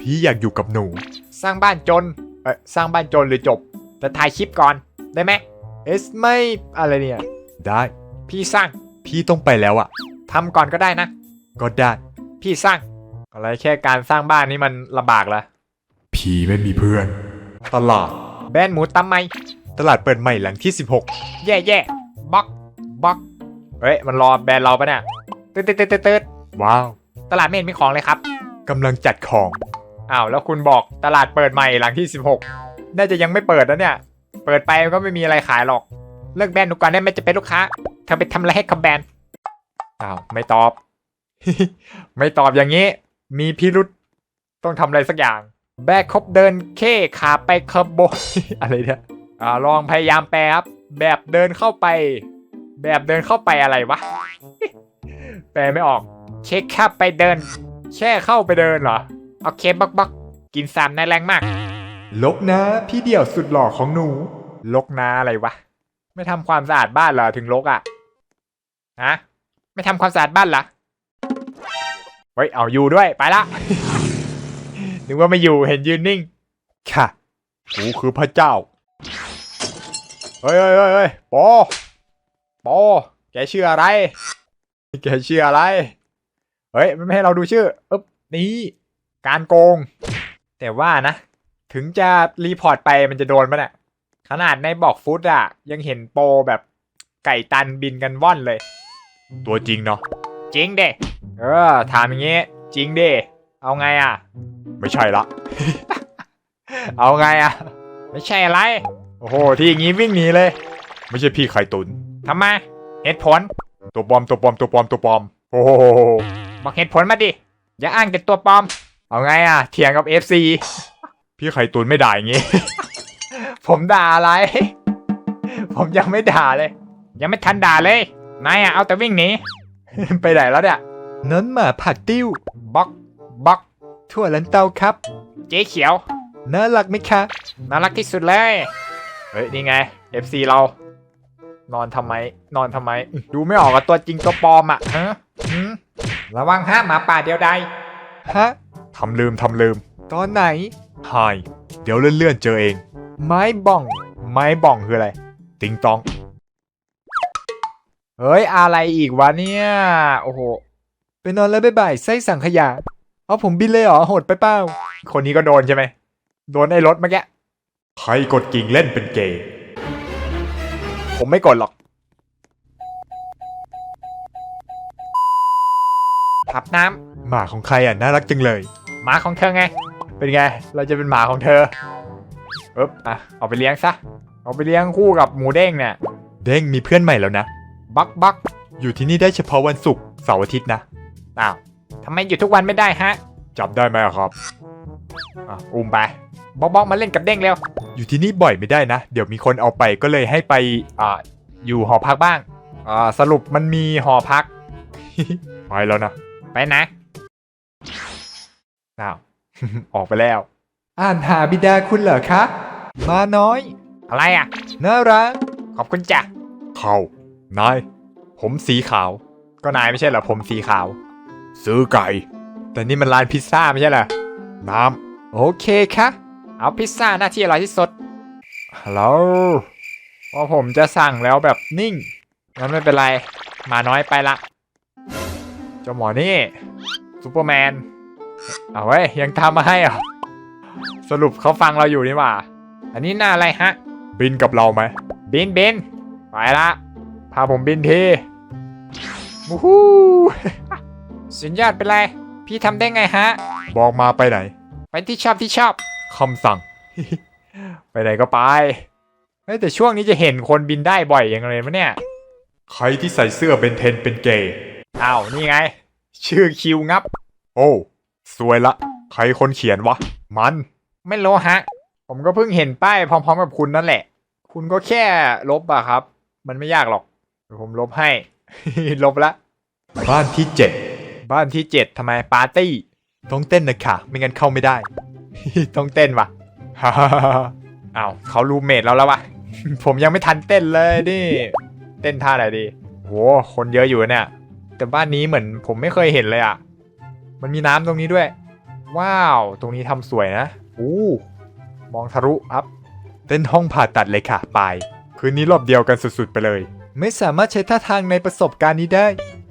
พี่อยากอยู่กับหนู สร้างบ้านจน เอ้ยสร้างบ้านจนหรือจบ แต่ถ่ายคลิปก่อนได้ไหมเอสไม่อะไรเนี่ย ได้ พี่สร้าง พี่ต้องไปแล้วอะทำก่อนก็ได้นะ ก็ได้ พี่สร้าง อะไรแค่การสร้างบ้านนี่มันลำบากละพี่ไม่มีเพื่อน ตลาด แบนหมูตำไมตลาดเปิดใหม่หลังที่ แย่แย่บล็อกบล็อกเฮ้ย มันรอแบรนด์เราปะเนี่ยตืดตืดตืดตืดตืด16 ว้าว ตลาดไม่เห็นมีของเลยครับ กำลังจัดของ อ้าวแล้วคุณบอกตลาดเปิดใหม่หลังที่ 16 น่าจะยังไม่เปิดนะเนี่ย เปิดไปก็ไม่มีอะไรขายหรอก เลิกแบนหนูก่อนได้ไหมจะเป็นลูกค้าเธอไปทำอะไรให้คำแบนอ้าวไม่ตอบ ไม่ตอบอย่างนี้ มีพิรุษต้องทำอะไรสักอย่าง แบกครบเดินเคขาไปขบวนอะไรเนี่ยอ่าลองพยายามแปลครับ แบบเดินเข้าไป แบบเดินเข้าไปอะไรวะ แปลไม่ออก เช็คข้าไปเดิน แช่เข้าไปเดินเหรอ โอเคบักบักกินสามนายแรงมาก ลกนะ พี่เดี่ยวสุดหล่อของหนู ลกนาอะไรวะ ไม่ทำความสะอาดบ้านเหรอถึงลกอะ่ะฮะไม่ทำความสะอาดบ้านเหรอเฮ้ยเอาอยู่ด้วยไปละ นึกว่าไม่อยู่เห็นยืนนิ่ง ค่ะกูคือพระเจ้าเฮ้ยเฮ้ยเฮ้ยเฮ้ยปอปอแกชื่ออะไร แกชื่ออะไร เฮ้ยมันไม่ให้เราดูชื่อ อึ๊บ นี่ การโกง แต่ว่านะ ถึงจะรีพอร์ตไปมันจะโดนปะเนี่ยขนาดในบอกฟุตอะยังเห็นโปรแบบไก่ตันบินกันว่อนเลย ตัวจริงเนาะจริงเด้เออถามอย่างงี้ จริงเด้เอาไงอะไม่ใช่ละ เอาไงอะไม่ใช่อะไร โอ้โห ที่อย่างงี้วิ่งหนีเลย ไม่ใช่พี่ไข่ตุนทำไมเหตุผล ตัวปลอมตัวปลอมตัวปลอมตัวปลอม โอ้โหบอกเหตุผลมาดิ อย่าอ้างแต่ตัวปลอม เอาไงอะเถียงกับ FC พี่ไข่ตุนไม่ได้อย่างงี้ ผมด่าอะไร ผมยังไม่ด่าเลย ยังไม่ทันด่าเลยนายอะเอาแต่วิ่งหนี ไปไหนแล้วเนี่ยนั้นหมาผักติ้วบล็อกบล็อกถั่วลันเตาครับ เจ๊เขียว น่ารักไหมคะ น่ารักที่สุดเลย เฮ้ยนี่ไง FC เรา นอนทำไม นอนทำไม ดูไม่ออกกับตัวจริงตัวปลอมอะฮะหืมระวังฮะหมาป่าเดียวใดฮะ ทำลืมทำลืม ตอนไหน หาย เดี๋ยวเลื่อนๆเจอเอง ไม้บ่อง ไม้บ่องคืออะไร ติงตอง เฮ้ย อะไรอีกวะเนี่ย โอ้โห ไปนอนแล้วบ๊ายบายไส้สังขยา เอาผมบินเลยเหรอโหดไปเปล่าคนนี้ก็โดนใช่ไหม โดนไอ้รถเมื่อกี้ ใครกดกิ่งเล่นเป็นเกย์ ผมไม่กดหรอกทับน้หมาของใครอะน่ารักจังเลยำ หมาของเธอไง เป็นไง เราจะเป็นหมาของเธอเอ๊บอะเอาไปเลี้ยงซะ เอาไปเลี้ยงคู่กับหมูเด้งเนี่ย เด้งมีเพื่อนใหม่แล้วนะ บักบักอยู่ที่นี่ได้เฉพาะวันศุกร์เสาร์อาทิตย์นะอ้าวทำไมอยู่ทุกวันไม่ได้ฮะ จับได้ไหมอะครับอะอุ้มไปบ๊อกบ๊อกมาเล่นกับเด้งเร็วอยู่ที่นี่บ่อยไม่ได้นะ เดี๋ยวมีคนเอาไปก็เลยให้ไปอ่าอยู่หอพักบ้างอ่าสรุปมันมีหอพัก ไปแล้วนะ ไปนะ อ้าว ออกไปแล้ว อ่านหาบิดาคุณเหรอคะ มาน้อย อะไรอะ น่ารัก ขอบคุณจ้ะ เขานาย ผมสีขาว ก็นายไม่ใช่เหรอผมสีขาว ซื้อไก่ แต่นี่มันร้านพิซซ่าไม่ใช่เหรอ น้โอเคค่ะ เอาพิซซ่าหน้าที่อร่อยที่สุดฮัลโหลพอผมจะสั่งแล้วแบบนิ่ง งั้นไม่เป็นไร มาน้อยไปละเจ้าหมอนี่ซูเปอร์แมน เอาเว้ยยังทำมาให้เหรอสรุปเขาฟังเราอยู่นี่หว่า อันนี้หน้าอะไรฮะำบินกับเราไหม บินบินไปละ พาผมบินทีมูฮู้สุดยอดเป็นไร พี่ทำได้ไงฮะ บอกมาไปไหน ไปที่ชอบที่ชอบคำสั่ง ไปไหนก็ไปเฮ้ยแต่ช่วงนี้จะเห็นคนบินได้บ่อยอย่างเลยมะเนี่ย ใครที่ใส่เสื้อเบนเทนเป็นเกย์อ้าว นี่ไง ชื่อคิวงับ โอ้ สวยละ ใครคนเขียนวะ มัน ไม่รู้ฮะ ผมก็เพิ่งเห็นป้ายพร้อมๆกับคุณนั่นแหละ คุณก็แค่ลบอะครับ มันไม่ยากหรอกเดี๋ยวผมลบให้ ลบละ บ้านที่เจ็ดบ้านที่เจ็ดทำไมปาร์ตี้ ต้องเต้นนะค่ะ ไม่งั้นเข้าไม่ได้ ต้องเต้นวะ อ้าวเขารูเมทเราแล้ววะ ผมยังไม่ทันเต้นเลยนี่ เต้นท่าไหนดี โห คนเยอะอยู่เนี่ย แต่บ้านนี้เหมือนผมไม่เคยเห็นเลยอะ มันมีน้ำตรงนี้ด้วย ว้าว ตรงนี้ทำสวยนะอู้มองทะลุครับเต้นห้องผ่าตัดเลยค่ะปายคืนนี้รอบเดียวกันสุดๆไปเลย ไม่สามารถใช้ท่าทางในประสบการณ์นี้ได้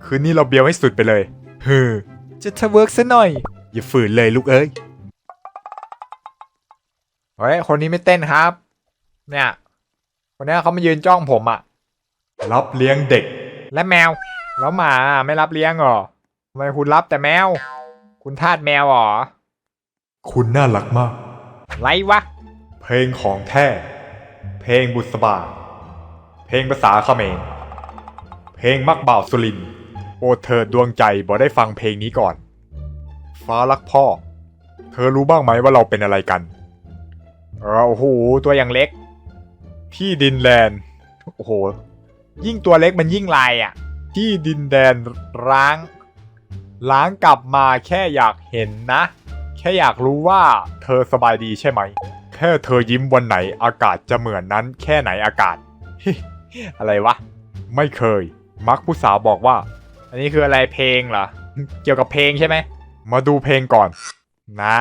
คืนนี้เราเบียวให้สุดไปเลยเฮ้อจะทะเวิร์กซะหน่อย อย่าฝืนเลยลูกเอ้ยเฮ้ยคนนี้ไม่เต้นครับ เนี่ยคนนี้เขามายืนจ้องผมอะรับเลี้ยงเด็กและแมว แล้วหมาไม่รับเลี้ยงเหรอทำไมคุณรับแต่แมว คุณทาสแมวเหรอ คุณน่ารักมาก ไรวะ เพลงของแท้ เพลงบุษบา เพลงภาษาเขมร เพลงมักบ่าวสุรินทร์โปรดเธอดวงใจบ่ได้ฟังเพลงนี้ก่อน ฟ้ารักพ่อ เธอรู้บ้างไหมว่าเราเป็นอะไรกันเออโอ้โหตัวอย่างเล็ก ที่ดินแลนด์โอ้โห ยิ่งตัวเล็กมันยิ่งลายอะ ที่ดินแดนร้าง ล้างกลับมาแค่อยากเห็นนะ แค่อยากรู้ว่าเธอสบายดีใช่ไหม แค่เธอยิ้มวันไหนอากาศจะเหมือนนั้น แค่ไหนอากาศ อะไรวะ ไม่เคย มักผู้สาวบอกว่า อันนี้คืออะไรเพลงเหรอ เกี่ยวกับเพลงใช่ไหม มาดูเพลงก่อนน่า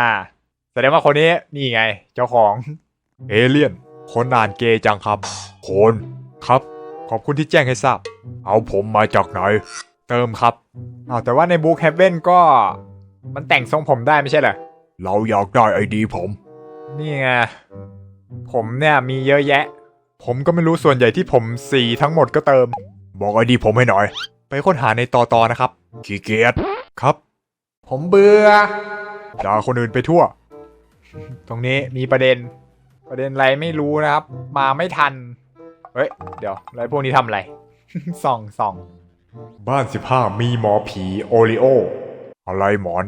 แสดงว่าคนนี้นี่ไง เจ้าของเอเลียนคนอ่านเกย์จังครับคนครับ ขอบคุณที่แจ้งให้ทราบ เอาผมมาจากไหน เติมครับอ้าวแต่ว่าในบุ๊กเฮเว่นก็ มันแต่งทรงผมได้ไม่ใช่เหรอ เราอยากได้ไอดีผม นี่ไง ผมเนี่ยมีเยอะแยะ ผมก็ไม่รู้ส่วนใหญ่ที่ผมสีทั้งหมดก็เติม บอกไอดีผมให้หน่อย ไปค้นหาในต่อตอนะครับ ขี้เกียจ ครับ ผมเบื่อด่าคนอื่นไปทั่ว ตรงนี้มีประเด็น ประเด็นอะไรไม่รู้นะครับ มาไม่ทัน เฮ้ย เดี๋ยวอะไรพวกนี้ทำอะไร ส่องส่อง บ้านสิบห้ามีหมอผีโอริโอ อะไรหมอน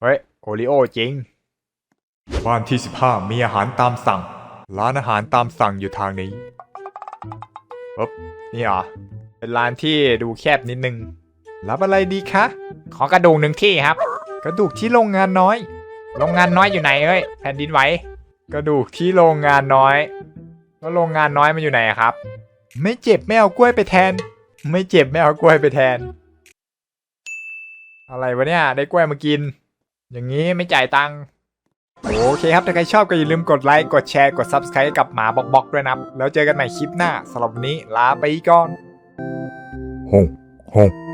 เฮ้ย โอริโอจริง บ้านที่สิบห้ามีอาหารตามสั่ง ร้านอาหารตามสั่งอยู่ทางนี้นี่เหรอ เป็นร้านที่ดูแคบนิดนึง รับอะไรดีคะ ขอกระดูกหนึ่งที่ครับ กระดูกที่โรงงานน้อย โรงงานน้อยอยู่ไหนเอ้ย แผ่นดินไหว กระดูกที่โรงงานน้อย แล้วโรงงานน้อยมันอยู่ไหนอะครับ ไม่เจ็บไม่เอากล้วยไปแทน ไม่เจ็บไม่เอากล้วยไปแทน อะไรวะเนี่ย ได้กล้วยมากิน อย่างนี้ไม่จ่ายตังค์โอเคครับ ถ้าใครชอบก็อย่าลืมกดไลค์ กดแชร์ กด Subscribe กับหมาบอกบอกด้วยนะครับ แล้วเจอกันใหม่คลิปหน้าสำหรับวันนี้ลาไปก่อนหงหง